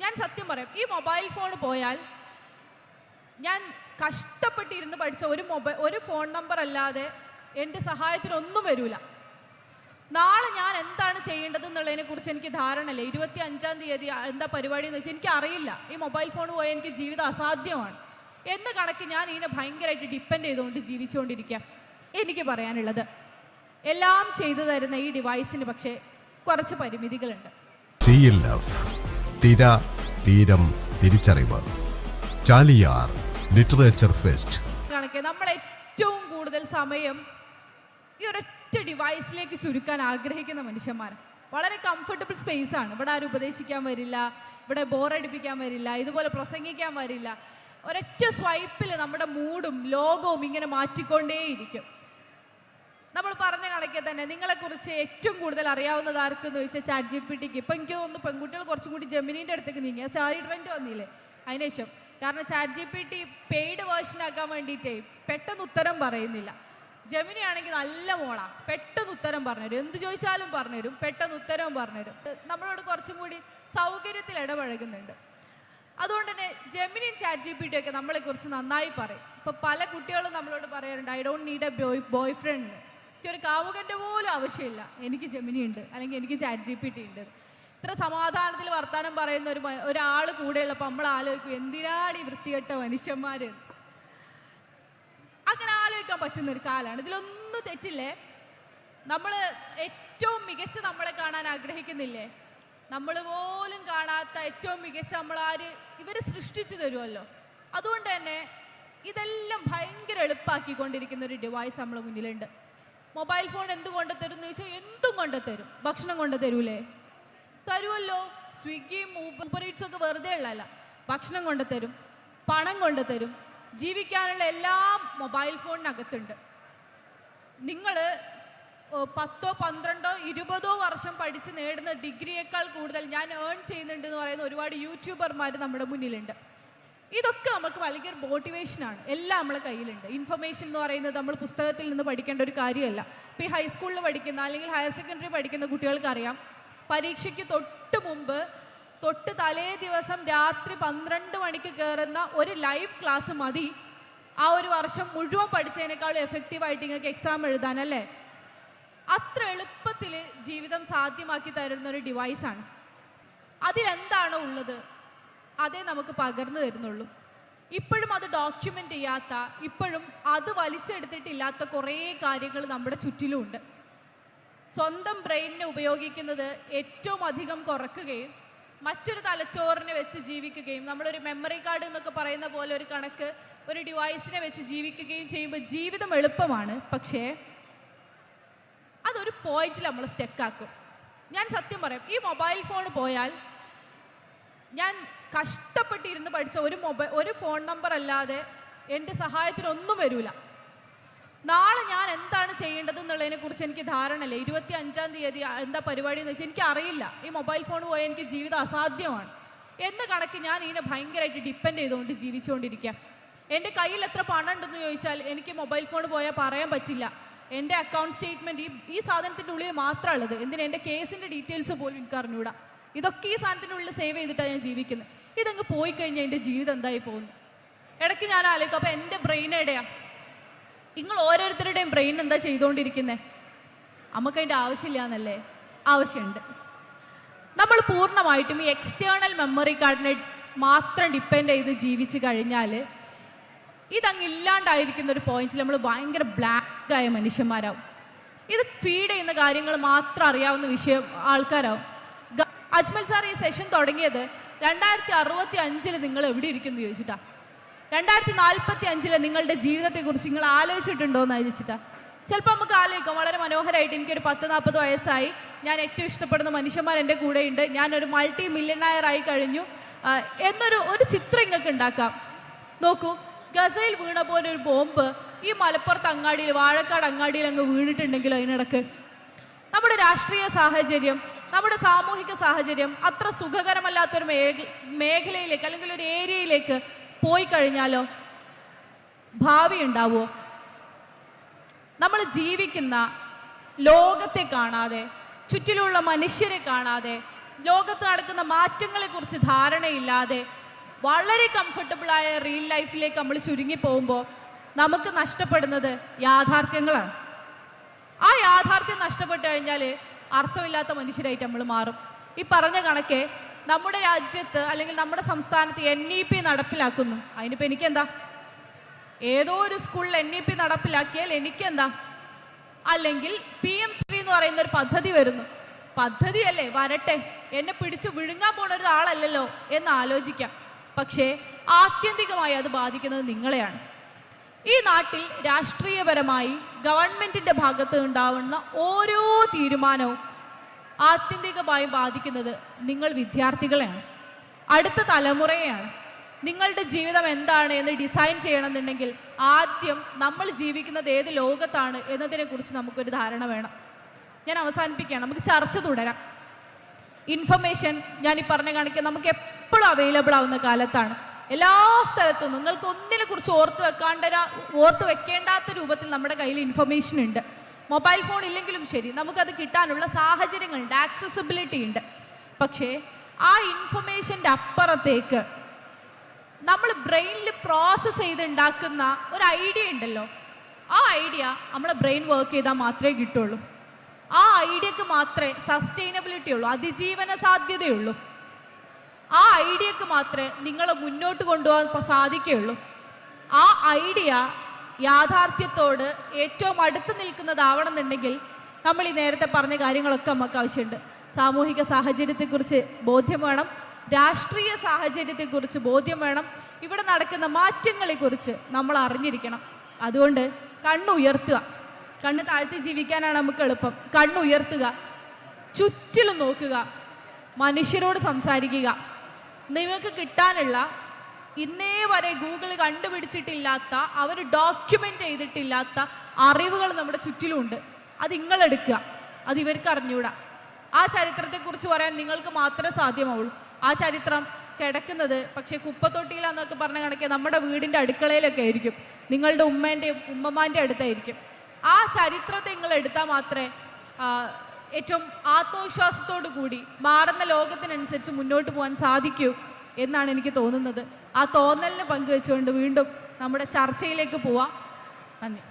ഞാൻ സത്യം പറയാം ഈ മൊബൈൽ ഫോൺ പോയാൽ ഞാൻ കഷ്ടപ്പെട്ടിരുന്ന് പഠിച്ച ഒരു മൊബൈൽ ഒരു ഫോൺ നമ്പർ അല്ലാതെ എന്റെ സഹായത്തിനൊന്നും വരില്ല നാളെ ഞാൻ എന്താണ് ചെയ്യേണ്ടത് എന്നുള്ളതിനെ കുറിച്ച് എനിക്ക് ധാരണയില്ല. ഇരുപത്തി അഞ്ചാം തീയതി എന്താ പരിപാടി എന്ന് വെച്ചാൽ എനിക്ക് അറിയില്ല. ഈ മൊബൈൽ ഫോൺ പോയാൽ എനിക്ക് ജീവിതം അസാധ്യമാണ്. എന്ന കണക്ക് ഞാൻ ഇതിനെ ഭയങ്കരമായിട്ട് ഡിപ്പെൻഡ് ചെയ്തുകൊണ്ട് ജീവിച്ചുകൊണ്ടിരിക്കുക എനിക്ക് പറയാനുള്ളത്. എല്ലാം ചെയ്തു തരുന്ന ഈ ഡിവൈസിന് പക്ഷേ കുറച്ച് പരിമിതികളുണ്ട്. തിര തീരം തിരിച്ചറിവ്. Chaliyar literature fest. നമ്മൾ ഏറ്റവും കൂടുതൽ സമയം ഈ ഒരൊറ്റ ഡിവൈസിലേക്ക് ചുരുക്കാൻ ആഗ്രഹിക്കുന്ന മനുഷ്യന്മാർ വളരെ കംഫർട്ടബിൾ സ്പേസ് ആണ്. ഇവിടെ ആരും ഉപദേശിക്കാൻ വരില്ല ഇവിടെ ബോറടിപ്പിക്കാൻ വരില്ല ഇതുപോലെ പ്രസംഗിക്കാൻ വരില്ല. ഒരൊറ്റ സ്വൈപ്പിൽ നമ്മുടെ മൂഡും ലോകവും ഇങ്ങനെ മാറ്റിക്കൊണ്ടേയിരിക്കും. നമ്മൾ പറഞ്ഞ കണക്കെ തന്നെ നിങ്ങളെക്കുറിച്ച് ഏറ്റവും കൂടുതൽ അറിയാവുന്നത് ആർക്കെന്ന് ചോദിച്ചാൽ ചാറ്റ് ജി പി ടിക്ക് ഇപ്പം എനിക്ക് തോന്നുന്നു പെൺകുട്ടികൾ കുറച്ചും കൂടി ജമിനീന്റെ അടുത്തേക്ക് നീങ്ങി. സാരി ട്രെൻഡ് വന്നില്ലേ? അതിനുശേഷം കാരണം chat G P T paid version ആക്കാൻ വേണ്ടിയിട്ടേ പെട്ടെന്ന് ഉത്തരം പറയുന്നില്ല. ജമിനി ആണെങ്കിൽ നല്ല മോളാണ് പെട്ടെന്ന് ഉത്തരം പറഞ്ഞുതരും. എന്ത് ചോദിച്ചാലും പറഞ്ഞുതരും. പെട്ടെന്ന് ഉത്തരം പറഞ്ഞുതരും. നമ്മളോട് കുറച്ചും കൂടി സൗകര്യത്തിൽ ഇടപഴകുന്നുണ്ട്. അതുകൊണ്ട് തന്നെ ജെമിനിയും ചാറ്റ് ജി പി ടി ഒക്കെ നമ്മളെ കുറിച്ച് നന്നായി പറയും. ഇപ്പൊ പല കുട്ടികളും നമ്മളോട് പറയാറുണ്ട് I don't need a boy boyfriend എനിക്കൊരു കാമുകന്റെ പോലും ആവശ്യമില്ല. എനിക്ക് ജമിനി ഉണ്ട് അല്ലെങ്കിൽ എനിക്ക് ചാറ്റ് ജി പി ടി ഉണ്ട്. ഇത്ര സമാധാനത്തിൽ വർത്താനം പറയുന്ന ഒരു ഒരാൾ കൂടെ ഉള്ളപ്പോൾ നമ്മൾ ആലോചിക്കും എന്തിനാണ് ഈ വൃത്തികെട്ട മനുഷ്യന്മാർ അങ്ങനെ ആലോചിക്കാൻ പറ്റുന്ന ഒരു കാലമാണ് ഇതിലൊന്നും തെറ്റില്ലേ? നമ്മൾ ഏറ്റവും മികച്ച നമ്മളെ കാണാൻ ആഗ്രഹിക്കുന്നില്ലേ? നമ്മൾ പോലും കാണാത്ത ഏറ്റവും മികച്ച നമ്മൾ ആര് ഇവർ സൃഷ്ടിച്ചു തരുമല്ലോ അതുകൊണ്ട് തന്നെ ഇതെല്ലാം ഭയങ്കര എളുപ്പാക്കിക്കൊണ്ടിരിക്കുന്ന ഒരു ഡിവൈസ് നമ്മൾ മുന്നിലുണ്ട്. മൊബൈൽ ഫോൺ എന്ത് കൊണ്ട് തരും ചോദിച്ചാൽ എന്തും കൊണ്ട് തരും. ഭക്ഷണം കൊണ്ട് തരൂലേ? തരുമല്ലോ സ്വിഗ്ഗിയും ഊബർ ഒക്കെ വെറുതെ ഉള്ളതല്ല. ഭക്ഷണം കൊണ്ട് തരും പണം കൊണ്ട് തരും ജീവിക്കാനുള്ള എല്ലാം മൊബൈൽ ഫോണിനകത്തുണ്ട്. നിങ്ങൾ പത്തോ പന്ത്രണ്ടോ ഇരുപതോ വർഷം പഠിച്ച് നേടുന്ന ഡിഗ്രിയേക്കാൾ കൂടുതൽ ഞാൻ ഏൺ ചെയ്യുന്നുണ്ട് എന്ന് പറയുന്ന ഒരുപാട് യൂട്യൂബർമാർ നമ്മുടെ മുന്നിലുണ്ട്. ഇതൊക്കെ നമുക്ക് ഭയങ്കര മോട്ടിവേഷനാണ് എല്ലാം നമ്മളെ കയ്യിലുണ്ട്. ഇൻഫർമേഷൻ എന്ന് പറയുന്നത് നമ്മൾ പുസ്തകത്തിൽ നിന്ന് പഠിക്കേണ്ട ഒരു കാര്യമല്ല. ഇപ്പോൾ ഈ ഹൈസ്കൂളിൽ പഠിക്കുന്ന അല്ലെങ്കിൽ ഹയർ സെക്കൻഡറി പഠിക്കുന്ന കുട്ടികൾക്കറിയാം പരീക്ഷയ്ക്ക് തൊട്ട് മുമ്പ് തൊട്ട് തലേ ദിവസം രാത്രി പന്ത്രണ്ട് മണിക്ക് കയറുന്ന ഒരു ലൈവ് ക്ലാസ് മതി. ആ ഒരു വർഷം മുഴുവൻ പഠിച്ചതിനേക്കാളും എഫക്റ്റീവായിട്ട് നിങ്ങൾക്ക് എക്സാം എഴുതാൻ അല്ലേ? അത്ര എളുപ്പത്തിൽ ജീവിതം സാധ്യമാക്കി തരുന്ന ഒരു ഡിവൈസാണ് അതിലെന്താണോ ഉള്ളത്? അതേ നമുക്ക് പകർന്നു തരുന്നുള്ളൂ. ഇപ്പോഴും അത് ഡോക്യുമെന്റ് ചെയ്യാത്ത ഇപ്പോഴും അത് വലിച്ചെടുത്തിട്ടില്ലാത്ത കുറേ കാര്യങ്ങൾ നമ്മുടെ ചുറ്റിലുമുണ്ട് സ്വന്തം ബ്രെയിനിനെ ഉപയോഗിക്കുന്നത് ഏറ്റവും അധികം കുറക്കുകയും മറ്റൊരു തലച്ചോറിനെ വെച്ച് ജീവിക്കുകയും നമ്മളൊരു മെമ്മറി കാർഡ് എന്നൊക്കെ പറയുന്ന പോലെ ഒരു കണക്ക് ഒരു ഡിവൈസിനെ വെച്ച് ജീവിക്കുകയും ചെയ്യുമ്പോൾ ജീവിതം എളുപ്പമാണ്. പക്ഷേ അതൊരു പോയിന്റിൽ നമ്മൾ സ്റ്റെക്കാക്കും ഞാൻ സത്യം പറയാം ഈ മൊബൈൽ ഫോൺ പോയാൽ ഞാൻ കഷ്ടപ്പെട്ടിരുന്ന് പഠിച്ച ഒരു മൊബൈൽ ഒരു ഫോൺ നമ്പർ അല്ലാതെ എന്റെ സഹായത്തിനൊന്നും വരില്ല നാളെ ഞാൻ എന്താണ് ചെയ്യേണ്ടത് എന്നുള്ളതിനെ കുറിച്ച് എനിക്ക് ധാരണയില്ല. ഇരുപത്തി അഞ്ചാം തീയതി എന്താ പരിപാടി എന്ന് വെച്ചാൽ എനിക്ക് അറിയില്ല ഈ മൊബൈൽ ഫോൺ പോയാൽ എനിക്ക് ജീവിതം അസാധ്യമാണ്. എന്ന കണക്ക് ഞാൻ ഇതിനെ ഭയങ്കരമായിട്ട് ഡിപ്പെൻഡ് ചെയ്തുകൊണ്ട് ജീവിച്ചുകൊണ്ടിരിക്കുക എന്റെ കയ്യിൽ എത്ര പണം ഉണ്ടെന്ന് ചോദിച്ചാൽ എനിക്ക് മൊബൈൽ ഫോൺ പോയാൽ പറയാൻ പറ്റില്ല. എന്റെ അക്കൗണ്ട് സ്റ്റേറ്റ്മെന്റ് ഈ ഈ സാധനത്തിന്റെ ഉള്ളിൽ മാത്രമുള്ളത് എന്തിനാ? എന്റെ കേസിന്റെ ഡീറ്റെയിൽസ് പോലും എനിക്ക് അറിഞ്ഞൂടാ ഇതൊക്കെ ഈ സാധനത്തിന്റെ ഉള്ളിൽ സേവ് ചെയ്തിട്ടാണ് ഞാൻ ജീവിക്കുന്നത് ഇതങ്ങ് പോയി കഴിഞ്ഞാൽ എന്റെ ജീവിതം എന്തായി പോകുന്നു? ഇടയ്ക്ക് ഞാൻ ആലോചിക്കും അപ്പം എന്റെ ബ്രെയിൻ എവിടെയാ? നിങ്ങൾ ഓരോരുത്തരുടെയും ബ്രെയിൻ എന്താ ചെയ്തുകൊണ്ടിരിക്കുന്നത് നമുക്കതിന്റെ ആവശ്യമില്ല എന്നല്ലേ ആവശ്യമുണ്ട്. നമ്മൾ പൂർണമായിട്ടും ഈ എക്സ്റ്റേണൽ മെമ്മറി കാർഡിനെ മാത്രം ഡിപ്പെൻഡ് ചെയ്ത് ജീവിച്ച് കഴിഞ്ഞാൽ ഇതങ്ങ് ഇല്ലാണ്ടായിരിക്കുന്ന ഒരു പോയിന്റിൽ നമ്മൾ ഭയങ്കര ബ്ലാക്ക് ആയ മനുഷ്യന്മാരാവും. ഇത് ഫീഡ് ചെയ്യുന്ന കാര്യങ്ങൾ മാത്രം അറിയാവുന്ന വിഷയം ആൾക്കാരാവും. അജ്മൽ സാർ ഈ സെഷൻ തുടങ്ങിയത് രണ്ടായിരത്തി അറുപത്തി അഞ്ചിൽ നിങ്ങൾ എവിടെ ഇരിക്കുന്നു ചോദിച്ചിട്ടാ? രണ്ടായിരത്തി നാൽപ്പത്തി അഞ്ചിൽ നിങ്ങളുടെ ജീവിതത്തെക്കുറിച്ച് നിങ്ങൾ ആലോചിച്ചിട്ടുണ്ടോ എന്ന് ചോദിച്ചിട്ടാ? ചിലപ്പോൾ നമുക്ക് ആലോചിക്കാം. വളരെ മനോഹരമായിട്ട് എനിക്കൊരു പത്ത് നാൽപ്പത് വയസ്സായി. ഞാൻ ഏറ്റവും ഇഷ്ടപ്പെടുന്ന മനുഷ്യന്മാർ എന്റെ കൂടെയുണ്ട് ഞാനൊരു മൾട്ടി മില്യണയർ ആയി കഴിഞ്ഞു എന്നൊരു ഒരു ചിത്രം ഇങ്ങൾക്ക് ഉണ്ടാക്കാം. നോക്കൂ ഗസയിൽ വീണ പോലെ ഒരു ബോംബ് ഈ മലപ്പുറത്ത് അങ്ങാടിയിൽ വാഴക്കാട് അങ്ങാടിയിൽ അങ്ങ് വീണിട്ടുണ്ടെങ്കിലോ അതിനിടക്ക്? നമ്മുടെ രാഷ്ട്രീയ സാഹചര്യം നമ്മുടെ സാമൂഹിക സാഹചര്യം അത്ര സുഖകരമല്ലാത്തൊരു മേഖ മേഖലയിലേക്ക് അല്ലെങ്കിൽ ഒരു ഏരിയയിലേക്ക് പോയി കഴിഞ്ഞാലോ ഭാവി ഉണ്ടാവുമോ നമ്മൾ ജീവിക്കുന്ന ലോകത്തെ കാണാതെ ചുറ്റിലുള്ള മനുഷ്യരെ കാണാതെ ലോകത്ത് നടക്കുന്ന മാറ്റങ്ങളെക്കുറിച്ച് ധാരണയില്ലാതെ വളരെ കംഫർട്ടബിളായ റിയൽ ലൈഫിലേക്ക് നമ്മൾ ചുരുങ്ങി പോകുമ്പോൾ നമുക്ക് നഷ്ടപ്പെടുന്നത് യാഥാർത്ഥ്യങ്ങളാണ്. ആ യാഥാർത്ഥ്യം നഷ്ടപ്പെട്ടു കഴിഞ്ഞാൽ അർത്ഥമില്ലാത്ത മനുഷ്യരായിട്ട് നമ്മൾ മാറും. ഈ പറഞ്ഞ കണക്കെ നമ്മുടെ രാജ്യത്ത് അല്ലെങ്കിൽ നമ്മുടെ സംസ്ഥാനത്ത് എൻ ഇ പി നടപ്പിലാക്കുന്നു. അതിനിപ്പോൾ എനിക്കെന്താ? ഏതോ ഒരു സ്കൂളിൽ എൻ ഇ പി നടപ്പിലാക്കിയാൽ എനിക്കെന്താ? അല്ലെങ്കിൽ പി എം ശ്രീ എന്ന് പറയുന്ന ഒരു പദ്ധതി വരുന്നു. പദ്ധതിയല്ലേ വരട്ടെ. എന്നെ പിടിച്ച് വിഴുങ്ങാൻ പോണ ഒരാളല്ലല്ലോ എന്ന് ആലോചിക്കാം. പക്ഷേ ആത്യന്തികമായി അത് ബാധിക്കുന്നത് നിങ്ങളെയാണ്. ഈ നാട്ടിൽ രാഷ്ട്രീയപരമായി ഗവൺമെന്റിന്റെ ഭാഗത്ത് ഉണ്ടാവുന്ന ഓരോ തീരുമാനവും ആത്യന്തികമായി ബാധിക്കുന്നത് നിങ്ങൾ വിദ്യാർത്ഥികളെയാണ്. അടുത്ത തലമുറയെയാണ്. നിങ്ങളുടെ ജീവിതം എന്താണ് എന്ന് ഡിസൈൻ ചെയ്യണമെന്നുണ്ടെങ്കിൽ ആദ്യം നമ്മൾ ജീവിക്കുന്നത് ഏത് ലോകത്താണ് എന്നതിനെ കുറിച്ച് നമുക്കൊരു ധാരണ വേണം. ഞാൻ അവസാനിപ്പിക്കുകയാണ്. നമുക്ക് ചർച്ച തുടരാം. ഇൻഫർമേഷൻ ഞാൻ ഈ പറഞ്ഞ കാണിക്കാൻ നമുക്ക് എപ്പോഴും അവൈലബിൾ ആവുന്ന കാലത്താണ്. എല്ലാ സ്ഥലത്തും നിങ്ങൾക്ക് ഒന്നിനെ കുറിച്ച് ഓർത്ത് വെക്കാണ്ട ഓർത്ത് വെക്കേണ്ടാത്ത രൂപത്തിൽ നമ്മുടെ കയ്യിൽ ഇൻഫർമേഷൻ ഉണ്ട്. മൊബൈൽ ഫോൺ ഇല്ലെങ്കിലും ശരി നമുക്കത് കിട്ടാനുള്ള സാഹചര്യങ്ങളുണ്ട് ആക്സസിബിലിറ്റി ഉണ്ട്. പക്ഷേ ആ ഇൻഫർമേഷന്റെ അപ്പുറത്തേക്ക് നമ്മൾ ബ്രെയിനിൽ പ്രോസസ്സ് ചെയ്ത് ഉണ്ടാക്കുന്ന ഒരു ഐഡിയ ഉണ്ടല്ലോ. ആ ഐഡിയ നമ്മളെ ബ്രെയിൻ വർക്ക് ചെയ്താൽ മാത്രമേ കിട്ടുള്ളൂ. ആ ഐഡിയക്ക് മാത്രമേ സസ്റ്റൈനബിലിറ്റി ഉള്ളൂ അതിജീവന സാധ്യതയുള്ളൂ. ആ ഐഡിയക്ക് മാത്രമേ നിങ്ങളെ മുന്നോട്ട് കൊണ്ടുപോകാൻ സാധിക്കുകയുള്ളൂ. ആ ഐഡിയ യാഥാർത്ഥ്യത്തോട് ഏറ്റവും അടുത്ത് നിൽക്കുന്നതാവണമെന്നുണ്ടെങ്കിൽ നമ്മൾ ഈ നേരത്തെ പറഞ്ഞ കാര്യങ്ങളൊക്കെ നമുക്ക് ആവശ്യമുണ്ട്. സാമൂഹിക സാഹചര്യത്തെക്കുറിച്ച് ബോധ്യം വേണം. രാഷ്ട്രീയ സാഹചര്യത്തെക്കുറിച്ച് ബോധ്യം വേണം. ഇവിടെ നടക്കുന്ന മാറ്റങ്ങളെക്കുറിച്ച് നമ്മൾ അറിഞ്ഞിരിക്കണം. അതുകൊണ്ട് കണ്ണുയർത്തുക കണ്ണ് താഴ്ത്തി ജീവിക്കാനാണ് നമുക്ക് എളുപ്പം. കണ്ണുയർത്തുക ചുറ്റിലും നോക്കുക. മനുഷ്യരോട് സംസാരിക്കുക. നിങ്ങൾക്ക് കിട്ടാനുള്ള ഇന്നേ വരെ ഗൂഗിൾ കണ്ടുപിടിച്ചിട്ടില്ലാത്ത അവർ ഡോക്യുമെന്റ് ചെയ്തിട്ടില്ലാത്ത അറിവുകൾ നമ്മുടെ ചുറ്റിലുമുണ്ട് അത് നിങ്ങളെടുക്കുക. അത് ഇവർക്ക് അറിഞ്ഞൂടാ ആ ചരിത്രത്തെക്കുറിച്ച് പറയാൻ നിങ്ങൾക്ക് മാത്രമേ സാധ്യമാവുള്ളൂ. ആ ചരിത്രം കിടക്കുന്നത് പക്ഷേ കുപ്പത്തൊട്ടിയിലാന്നൊക്കെ പറഞ്ഞ കണക്കെ നമ്മുടെ വീടിന്റെ അടുക്കളയിലൊക്കെ ആയിരിക്കും. നിങ്ങളുടെ ഉമ്മേന്റെയും ഉമ്മമാന്റെ അടുത്തായിരിക്കും. ആ ചരിത്രത്തെ നിങ്ങൾ എടുത്താൽ മാത്രമേ ഏറ്റവും ആത്മവിശ്വാസത്തോടു കൂടി മാറുന്ന ലോകത്തിനനുസരിച്ച് മുന്നോട്ട് പോകാൻ സാധിക്കൂ എന്നാണ് എനിക്ക് തോന്നുന്നത്. ആ തോന്നലിന് പങ്കുവെച്ചുകൊണ്ട് വീണ്ടും നമ്മുടെ ചർച്ചയിലേക്ക് പോവാം. നന്ദി.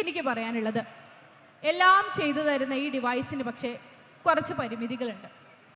എനിക്ക് പറയാനുള്ളത് എല്ലാം ചെയ്തു തരുന്ന ഈ ഡിവൈസിന് പക്ഷേ കുറച്ച് പരിമിതികളുണ്ട്.